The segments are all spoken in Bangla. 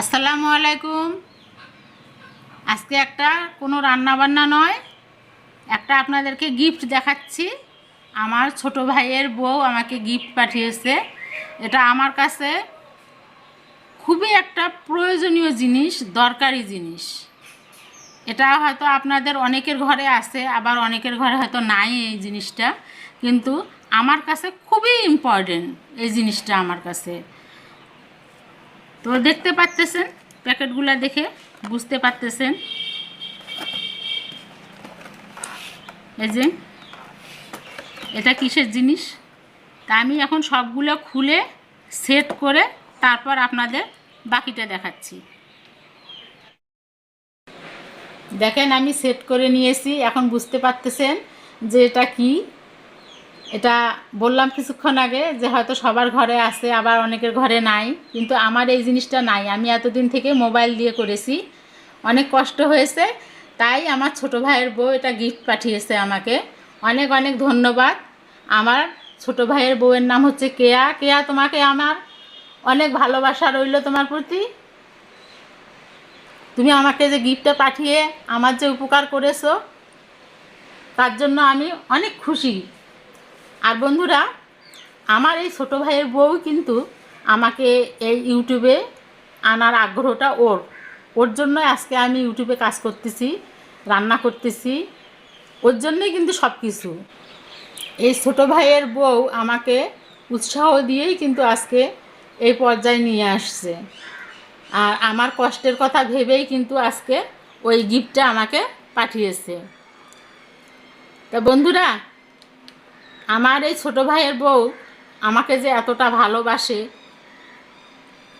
আসসালামু আলাইকুম। আজকে একটা কোনো রান্না বান্না নয়, একটা আপনাদেরকে গিফট দেখাচ্ছি। আমার ছোট ভাইয়ের বউ আমাকে গিফট পাঠিয়েছে। এটা আমার কাছে খুবই একটা প্রয়োজনীয় জিনিস, দরকারি জিনিস। এটা হয়তো আপনাদের অনেকের ঘরে আছে, আবার অনেকের ঘরে হয়তো নাই এই জিনিসটা। কিন্তু আমার কাছে খুবই ইম্পর্টেন্ট এই জিনিসটা আমার কাছে। তো দেখতে পাচ্তেছেন, প্যাকেটগুলো দেখে বুঝতে পারতেছেন। এই যে, এটা কিসের জিনিস? তা আমি এখন সবগুলো খুলে সেট করে তারপর আপনাদের বাকিটা দেখাচ্ছি। দেখেন, আমি সেট করে নিয়েছি। এখন বুঝতে পারতেছেন যে এটা কি? এটা বললাম কিছুক্ষণ আগে যে হয়তো সবার ঘরে আছে, আবার অনেকের ঘরে নাই, কিন্তু আমার এই জিনিসটা নাই। আমি এতদিন থেকে মোবাইল দিয়ে করেছি। অনেক কষ্ট হয়েছে, তাই আমার ছোট ভাইয়ের বউ এটা গিফট পাঠিয়েছে আমাকে। অনেক অনেক ধন্যবাদ। আমার ছোট ভাইয়ের বউয়ের নাম হচ্ছে কেয়া। কেয়া, তোমাকে আমার অনেক ভালোবাসা রইল তোমার প্রতি। তুমি আমাকে যে গিফটটা পাঠিয়ে আমার যে উপকার করেছ, তার জন্য আমি অনেক খুশি। আর বন্ধুরা, আমার এই ছোটো ভাইয়ের বউ কিন্তু আমাকে এই ইউটিউবে আনার আগ্রহটা ওর। ওর জন্য আজকে আমি ইউটিউবে কাজ করতেছি, রান্না করতেছি, ওর জন্যই কিন্তু সব কিছু এই ছোটো ভাইয়ের বউ আমাকে উৎসাহ দিয়েই কিন্তু আজকে এই পর্যায়ে নিয়ে আসছে। আর আমার কষ্টের কথা ভেবেই কিন্তু আজকে ওই গিফটটা আমাকে পাঠিয়েছে। তা বন্ধুরা আমার এই ছোটো ভাইয়ের বউ আমাকে যে এতটা ভালোবাসে,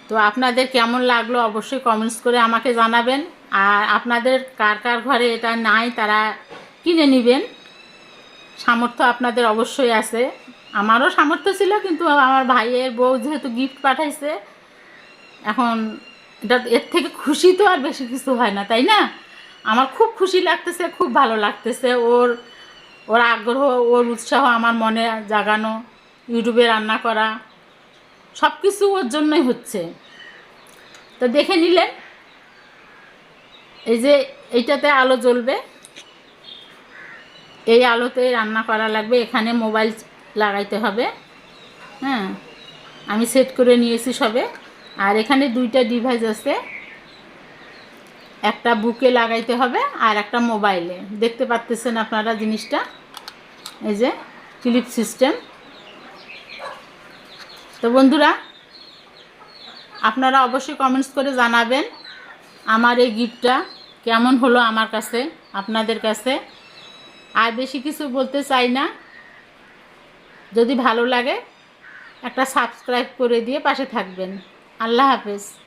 তো আপনাদের কেমন লাগল অবশ্যই কমেন্টস করে আমাকে জানাবেন। আর আপনাদের কার কার ঘরে এটা নাই তারা কিনে নেবেন। সামর্থ্য আপনাদের অবশ্যই আছে। আমারও সামর্থ্য ছিল, কিন্তু আমার ভাইয়ের বউ যেহেতু গিফট পাঠাইছে, এখন এটা এর থেকে খুশি তো আর বেশি কিছু হয় না, তাই না? আমার খুব খুশি লাগতেছে, খুব ভালো লাগতেছে। ওর ওর আগ্রহ, ওর উৎসাহ আমার মনে জাগানো, ইউটিউবে রান্না করা সব কিছু ওর জন্যই হচ্ছে। তো দেখে নিলেন, এই যে এইটাতে আলো জ্বলবে, এই আলোতে রান্না করা লাগবে, এখানে মোবাইল লাগাইতে হবে হ্যাঁ আমি সেট করে নিয়েছি সবে, আর এখানে দুইটা ডিভাইস আছে। একটা বুকে লাগাইতে হবে আর একটা মোবাইলে। দেখতে পাচ্তেছেন আপনারা জিনিসটা? এই যে ক্লিপ সিস্টেম। তো বন্ধুরা, আপনারা অবশ্যই কমেন্টস করে জানাবেন আমার এই গিফটটা কেমন হলো আমার কাছে, আপনাদের কাছে। আর বেশি কিছু বলতে চাই না। যদি ভালো লাগে, একটা সাবস্ক্রাইব করে দিয়ে পাশে থাকবেন। আল্লাহ হাফেজ।